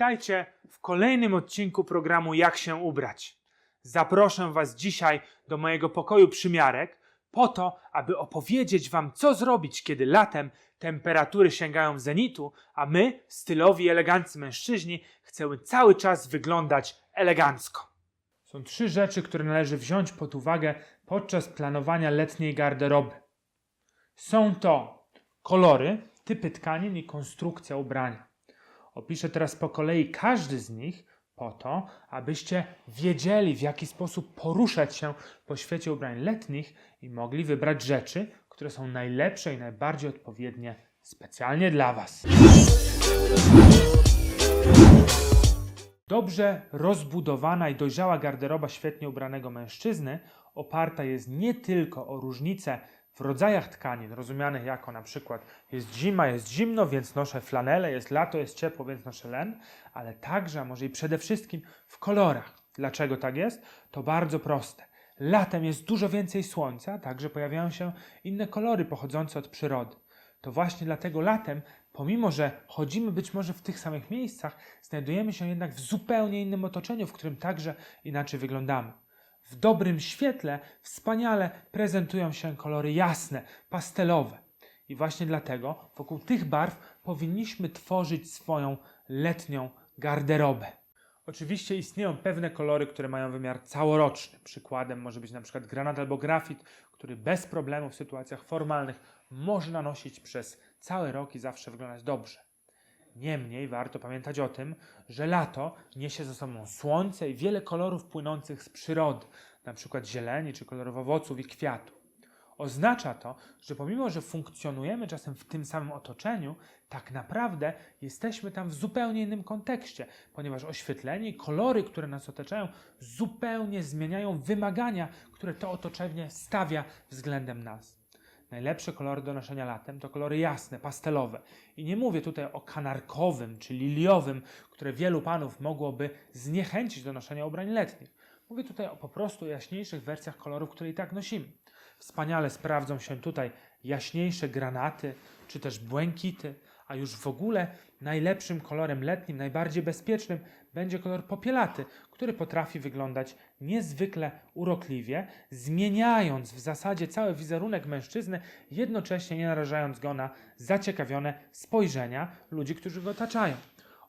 Witajcie w kolejnym odcinku programu Jak się ubrać. Zaproszę Was dzisiaj do mojego pokoju przymiarek po to, aby opowiedzieć Wam, co zrobić, kiedy latem temperatury sięgają zenitu, a my, stylowi, eleganccy mężczyźni, chcemy cały czas wyglądać elegancko. Są trzy rzeczy, które należy wziąć pod uwagę podczas planowania letniej garderoby. Są to kolory, typy tkanin i konstrukcja ubrania. Opiszę teraz po kolei każdy z nich po to, abyście wiedzieli, w jaki sposób poruszać się po świecie ubrań letnich i mogli wybrać rzeczy, które są najlepsze i najbardziej odpowiednie specjalnie dla Was. Dobrze rozbudowana i dojrzała garderoba świetnie ubranego mężczyzny oparta jest nie tylko o różnice w rodzajach tkanin, rozumianych jako na przykład jest zima, jest zimno, więc noszę flanelę, jest lato, jest ciepło, więc noszę len, ale także, a może i przede wszystkim w kolorach. Dlaczego tak jest? To bardzo proste. Latem jest dużo więcej słońca, także pojawiają się inne kolory pochodzące od przyrody. To właśnie dlatego latem, pomimo że chodzimy być może w tych samych miejscach, znajdujemy się jednak w zupełnie innym otoczeniu, w którym także inaczej wyglądamy. W dobrym świetle wspaniale prezentują się kolory jasne, pastelowe. I właśnie dlatego wokół tych barw powinniśmy tworzyć swoją letnią garderobę. Oczywiście istnieją pewne kolory, które mają wymiar całoroczny. Przykładem może być na przykład granat albo grafit, który bez problemu w sytuacjach formalnych można nosić przez cały rok i zawsze wyglądać dobrze. Niemniej warto pamiętać o tym, że lato niesie ze sobą słońce i wiele kolorów płynących z przyrody, przykład zieleni czy kolorów owoców i kwiatów. Oznacza to, że pomimo, że funkcjonujemy czasem w tym samym otoczeniu, tak naprawdę jesteśmy tam w zupełnie innym kontekście, ponieważ oświetlenie i kolory, które nas otaczają, zupełnie zmieniają wymagania, które to otoczenie stawia względem nas. Najlepsze kolory do noszenia latem to kolory jasne, pastelowe. I nie mówię tutaj o kanarkowym czy liliowym, które wielu panów mogłoby zniechęcić do noszenia ubrań letnich. Mówię tutaj o po prostu jaśniejszych wersjach kolorów, które i tak nosimy. Wspaniale sprawdzą się tutaj jaśniejsze granaty czy też błękity, a już w ogóle najlepszym kolorem letnim, najbardziej bezpiecznym będzie kolor popielaty, który potrafi wyglądać niezwykle urokliwie, zmieniając w zasadzie cały wizerunek mężczyzny, jednocześnie nie narażając go na zaciekawione spojrzenia ludzi, którzy go otaczają.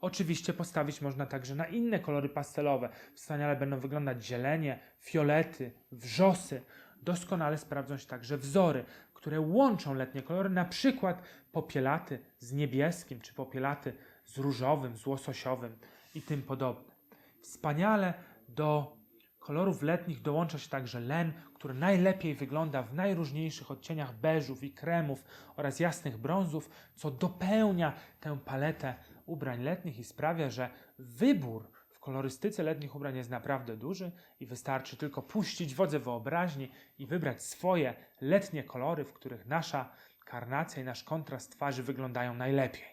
Oczywiście postawić można także na inne kolory pastelowe. Wspaniale będą wyglądać zielenie, fiolety, wrzosy. Doskonale sprawdzą się także wzory, które łączą letnie kolory, na przykład popielaty z niebieskim, czy popielaty z różowym, z łososiowym i tym podobne. Wspaniale do kolorów letnich dołącza się także len, który najlepiej wygląda w najróżniejszych odcieniach beżów i kremów oraz jasnych brązów, co dopełnia tę paletę ubrań letnich i sprawia, że wybór w kolorystyce letnich ubrań jest naprawdę duży i wystarczy tylko puścić wodze wyobraźni i wybrać swoje letnie kolory, w których nasza karnacja i nasz kontrast twarzy wyglądają najlepiej.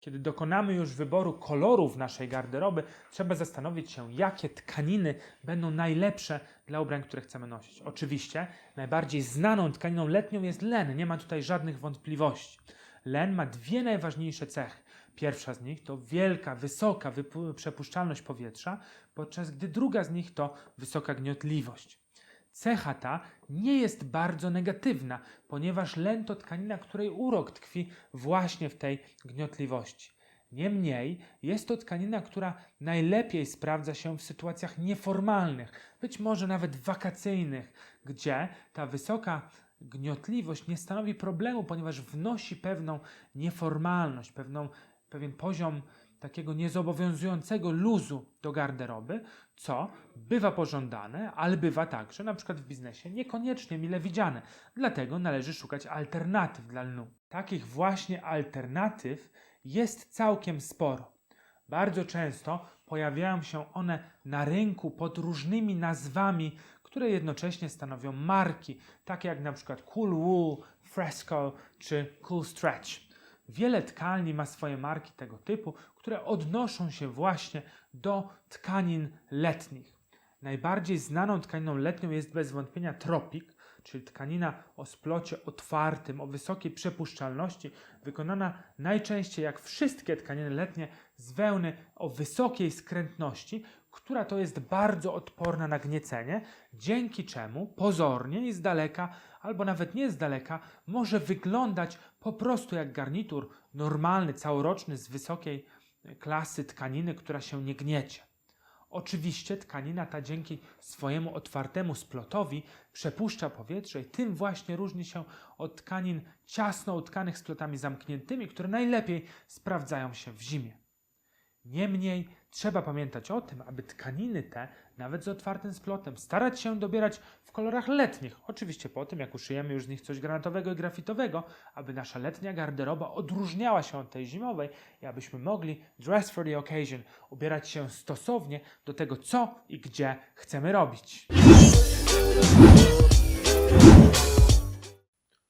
Kiedy dokonamy już wyboru kolorów naszej garderoby, trzeba zastanowić się, jakie tkaniny będą najlepsze dla ubrań, które chcemy nosić. Oczywiście najbardziej znaną tkaniną letnią jest len, nie ma tutaj żadnych wątpliwości. Len ma dwie najważniejsze cechy. Pierwsza z nich to wielka, wysoka przepuszczalność powietrza, podczas gdy druga z nich to wysoka gniotliwość. Cecha ta nie jest bardzo negatywna, ponieważ len to tkanina, której urok tkwi właśnie w tej gniotliwości. Niemniej jest to tkanina, która najlepiej sprawdza się w sytuacjach nieformalnych, być może nawet wakacyjnych, gdzie ta wysoka gniotliwość nie stanowi problemu, ponieważ wnosi pewną nieformalność, pewną, pewien poziom takiego niezobowiązującego luzu do garderoby, co bywa pożądane, ale bywa także, na przykład w biznesie, niekoniecznie mile widziane. Dlatego należy szukać alternatyw dla lnu. Takich właśnie alternatyw jest całkiem sporo. Bardzo często pojawiają się one na rynku pod różnymi nazwami, które jednocześnie stanowią marki, takie jak na przykład Cool Wool, Fresco czy Cool Stretch. Wiele tkalni ma swoje marki tego typu, które odnoszą się właśnie do tkanin letnich. Najbardziej znaną tkaniną letnią jest bez wątpienia Tropic. czyli tkanina o splocie otwartym, o wysokiej przepuszczalności, wykonana najczęściej jak wszystkie tkaniny letnie z wełny o wysokiej skrętności, która to jest bardzo odporna na gniecenie, dzięki czemu pozornie i z daleka, albo nawet nie z daleka, może wyglądać po prostu jak garnitur normalny, całoroczny z wysokiej klasy tkaniny, która się nie gniecie. Oczywiście tkanina ta dzięki swojemu otwartemu splotowi przepuszcza powietrze i tym właśnie różni się od tkanin ciasno utkanych splotami zamkniętymi, które najlepiej sprawdzają się w zimie. Niemniej trzeba pamiętać o tym, aby tkaniny te, nawet z otwartym splotem, starać się dobierać w kolorach letnich. Oczywiście po tym, jak uszyjemy już z nich coś granatowego i grafitowego, aby nasza letnia garderoba odróżniała się od tej zimowej i abyśmy mogli dress for the occasion ubierać się stosownie do tego, co i gdzie chcemy robić.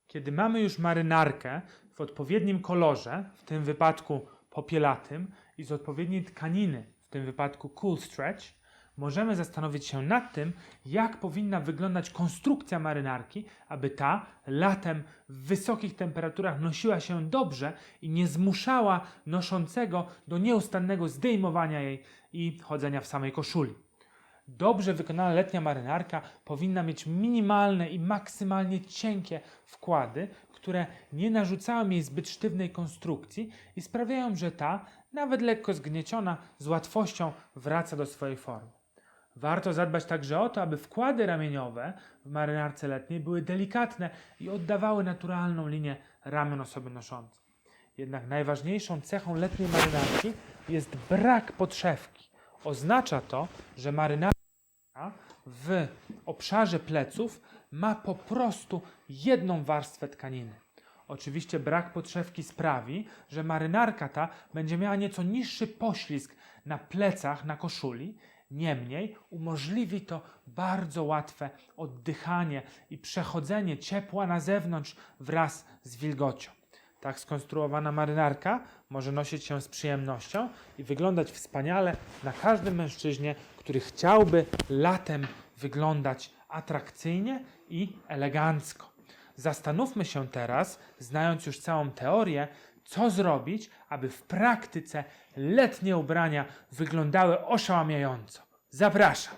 Kiedy mamy już marynarkę w odpowiednim kolorze, w tym wypadku popielatym, i z odpowiedniej tkaniny, w tym wypadku cool stretch, możemy zastanowić się nad tym, jak powinna wyglądać konstrukcja marynarki, aby ta latem w wysokich temperaturach nosiła się dobrze i nie zmuszała noszącego do nieustannego zdejmowania jej i chodzenia w samej koszuli. Dobrze wykonana letnia marynarka powinna mieć minimalne i maksymalnie cienkie wkłady, które nie narzucają jej zbyt sztywnej konstrukcji i sprawiają, że ta, nawet lekko zgnieciona, z łatwością wraca do swojej formy. Warto zadbać także o to, aby wkłady ramieniowe w marynarce letniej były delikatne i oddawały naturalną linię ramion osoby noszącej. Jednak najważniejszą cechą letniej marynarki jest brak podszewki. Oznacza to, że marynarka w obszarze pleców ma po prostu jedną warstwę tkaniny. Oczywiście brak podszewki sprawi, że marynarka ta będzie miała nieco niższy poślizg na plecach, na koszuli. Niemniej umożliwi to bardzo łatwe oddychanie i przechodzenie ciepła na zewnątrz wraz z wilgocią. Tak skonstruowana marynarka może nosić się z przyjemnością i wyglądać wspaniale na każdym mężczyźnie, który chciałby latem wyglądać atrakcyjnie i elegancko. Zastanówmy się teraz, znając już całą teorię, co zrobić, aby w praktyce letnie ubrania wyglądały oszałamiająco. Zapraszam!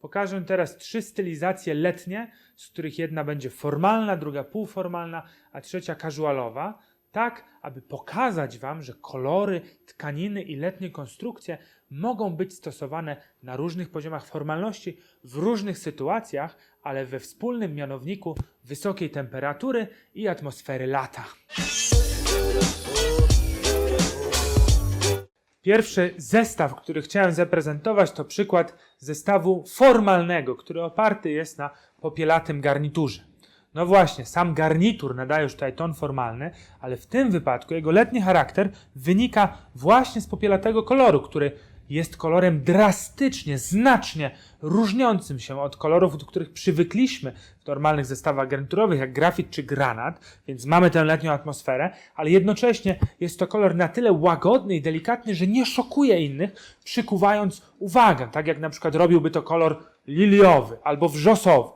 Pokażę teraz trzy stylizacje letnie, z których jedna będzie formalna, druga półformalna, a trzecia casualowa, tak aby pokazać Wam, że kolory, tkaniny i letnie konstrukcje mogą być stosowane na różnych poziomach formalności, w różnych sytuacjach, ale we wspólnym mianowniku wysokiej temperatury i atmosfery lata. Pierwszy zestaw, który chciałem zaprezentować, to przykład zestawu formalnego, który oparty jest na popielatym garniturze. No właśnie, sam garnitur nadaje już tutaj ton formalny, ale w tym wypadku jego letni charakter wynika właśnie z popielatego koloru, który jest kolorem drastycznie, znacznie różniącym się od kolorów, do których przywykliśmy w normalnych zestawach garniturowych, jak grafit czy granat, więc mamy tę letnią atmosferę, ale jednocześnie jest to kolor na tyle łagodny i delikatny, że nie szokuje innych, przykuwając uwagę, tak jak na przykład robiłby to kolor liliowy albo wrzosowy.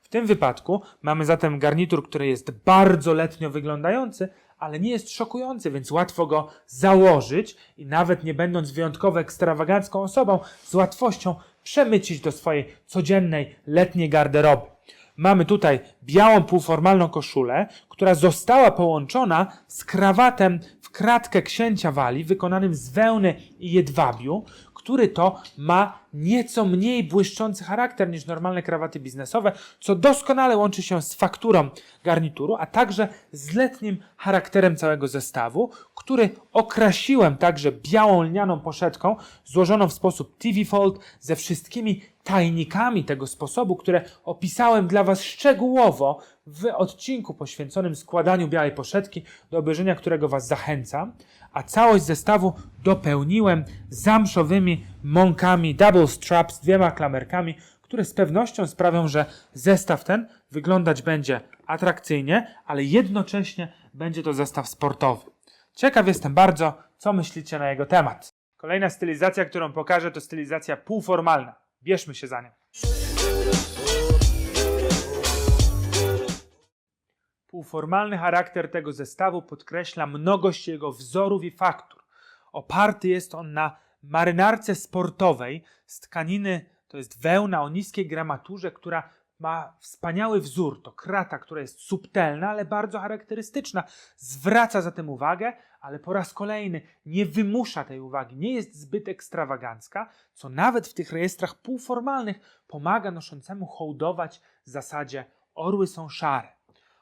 W tym wypadku mamy zatem garnitur, który jest bardzo letnio wyglądający, ale nie jest szokujący, więc łatwo go założyć i nawet nie będąc wyjątkowo ekstrawagancką osobą, z łatwością przemycić do swojej codziennej letniej garderoby. Mamy tutaj białą półformalną koszulę, która została połączona z krawatem w kratkę księcia wali, wykonanym z wełny i jedwabiu, który to ma nieco mniej błyszczący charakter niż normalne krawaty biznesowe, co doskonale łączy się z fakturą garnituru, a także z letnim charakterem całego zestawu, który okrasiłem także białą lnianą poszetką złożoną w sposób TV fold ze wszystkimi tajnikami tego sposobu, które opisałem dla Was szczegółowo w odcinku poświęconym składaniu białej poszetki, do obejrzenia którego Was zachęcam, a całość zestawu dopełniłem zamszowymi mąkami double strap z dwiema klamerkami, które z pewnością sprawią, że zestaw ten wyglądać będzie atrakcyjnie, ale jednocześnie będzie to zestaw sportowy. Ciekaw jestem bardzo, co myślicie na jego temat. Kolejna stylizacja, którą pokażę, to stylizacja półformalna. Bierzmy się za nią. Półformalny charakter tego zestawu podkreśla mnogość jego wzorów i faktur. Oparty jest on na marynarce sportowej z tkaniny, to jest wełna o niskiej gramaturze, która ma wspaniały wzór. To krata, która jest subtelna, ale bardzo charakterystyczna. Zwraca zatem uwagę, ale po raz kolejny nie wymusza tej uwagi, nie jest zbyt ekstrawagancka, co nawet w tych rejestrach półformalnych pomaga noszącemu hołdować zasadzie orły są szare.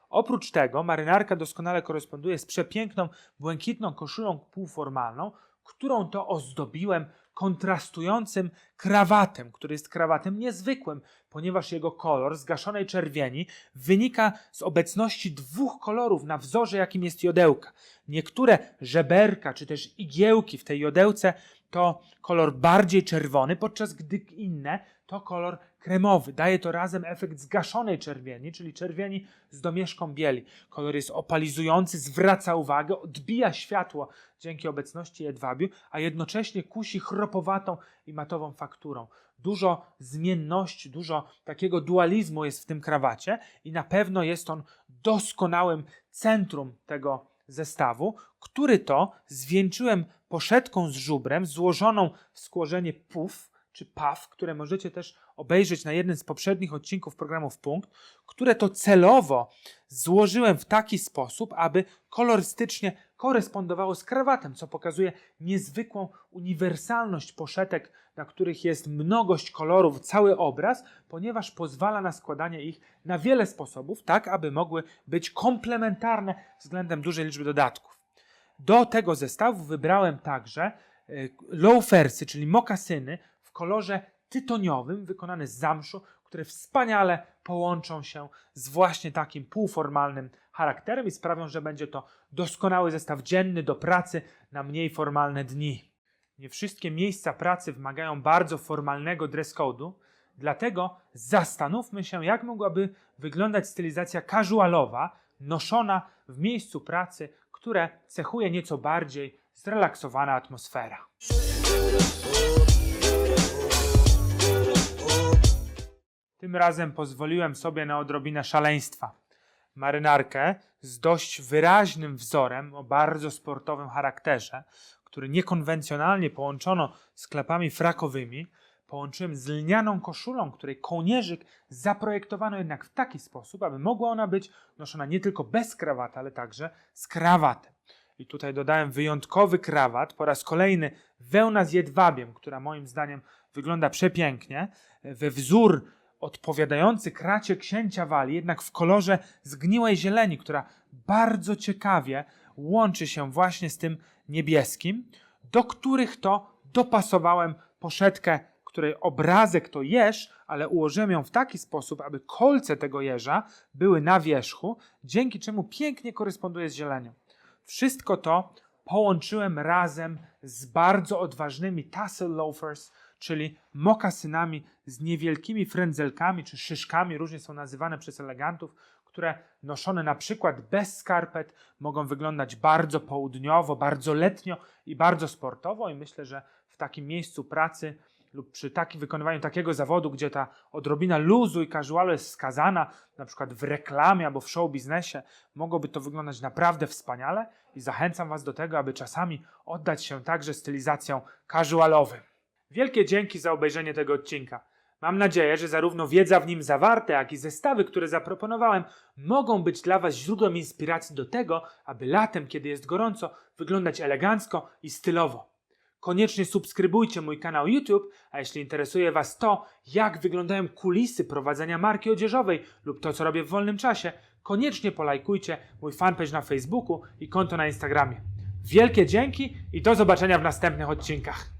Oprócz tego marynarka doskonale koresponduje z przepiękną, błękitną koszulą półformalną, którą to ozdobiłem kontrastującym krawatem, który jest krawatem niezwykłym, ponieważ jego kolor zgaszonej czerwieni wynika z obecności dwóch kolorów na wzorze, jakim jest jodełka. Niektóre żeberka czy też igiełki w tej jodełce to kolor bardziej czerwony, podczas gdy inne to kolor kremowy. Daje to razem efekt zgaszonej czerwieni, czyli czerwieni z domieszką bieli. Kolor jest opalizujący, zwraca uwagę, odbija światło dzięki obecności jedwabiu, a jednocześnie kusi chropowatą i matową fakturą. Dużo zmienności, dużo takiego dualizmu jest w tym krawacie i na pewno jest on doskonałym centrum tego zestawu, który to zwieńczyłem poszetką z żubrem złożoną w skłożenie puf czy paw, które możecie też obejrzeć na jednym z poprzednich odcinków programu w punkt, które to celowo złożyłem w taki sposób, aby kolorystycznie korespondowało z krawatem, co pokazuje niezwykłą uniwersalność poszetek, na których jest mnogość kolorów, cały obraz, ponieważ pozwala na składanie ich na wiele sposobów, tak aby mogły być komplementarne względem dużej liczby dodatków. Do tego zestawu wybrałem także e, loafersy, czyli mokasyny kolorze tytoniowym, wykonane z zamszu, które wspaniale połączą się z właśnie takim półformalnym charakterem i sprawią, że będzie to doskonały zestaw dzienny do pracy na mniej formalne dni. Nie wszystkie miejsca pracy wymagają bardzo formalnego dress code'u, dlatego zastanówmy się, jak mogłaby wyglądać stylizacja casualowa, noszona w miejscu pracy, które cechuje nieco bardziej zrelaksowana atmosfera. Tym razem pozwoliłem sobie na odrobinę szaleństwa. Marynarkę z dość wyraźnym wzorem o bardzo sportowym charakterze, który niekonwencjonalnie połączono z klepami frakowymi, połączyłem z lnianą koszulą, której kołnierzyk zaprojektowano jednak w taki sposób, aby mogła ona być noszona nie tylko bez krawata, ale także z krawatem. I tutaj dodałem wyjątkowy krawat, po raz kolejny wełna z jedwabiem, która moim zdaniem wygląda przepięknie, we wzór odpowiadający kracie księcia wali, jednak w kolorze zgniłej zieleni, która bardzo ciekawie łączy się właśnie z tym niebieskim, do których to dopasowałem poszetkę, której obrazek to jeż, ale ułożyłem ją w taki sposób, aby kolce tego jeża były na wierzchu, dzięki czemu pięknie koresponduje z zielenią. Wszystko to połączyłem razem z bardzo odważnymi tassel loafers, czyli mokasynami z niewielkimi frędzelkami czy szyszkami, różnie są nazywane przez elegantów, które noszone na przykład bez skarpet mogą wyglądać bardzo południowo, bardzo letnio i bardzo sportowo i myślę, że w takim miejscu pracy lub przy takim wykonywaniu takiego zawodu, gdzie ta odrobina luzu i casualu jest skazana, na przykład w reklamie albo w show biznesie, mogłoby to wyglądać naprawdę wspaniale i zachęcam Was do tego, aby czasami oddać się także stylizacją casualowym. Wielkie dzięki za obejrzenie tego odcinka. Mam nadzieję, że zarówno wiedza w nim zawarta, jak i zestawy, które zaproponowałem, mogą być dla Was źródłem inspiracji do tego, aby latem, kiedy jest gorąco, wyglądać elegancko i stylowo. Koniecznie subskrybujcie mój kanał YouTube, a jeśli interesuje Was to, jak wyglądają kulisy prowadzenia marki odzieżowej lub to, co robię w wolnym czasie, koniecznie polajkujcie mój fanpage na Facebooku i konto na Instagramie. Wielkie dzięki i do zobaczenia w następnych odcinkach.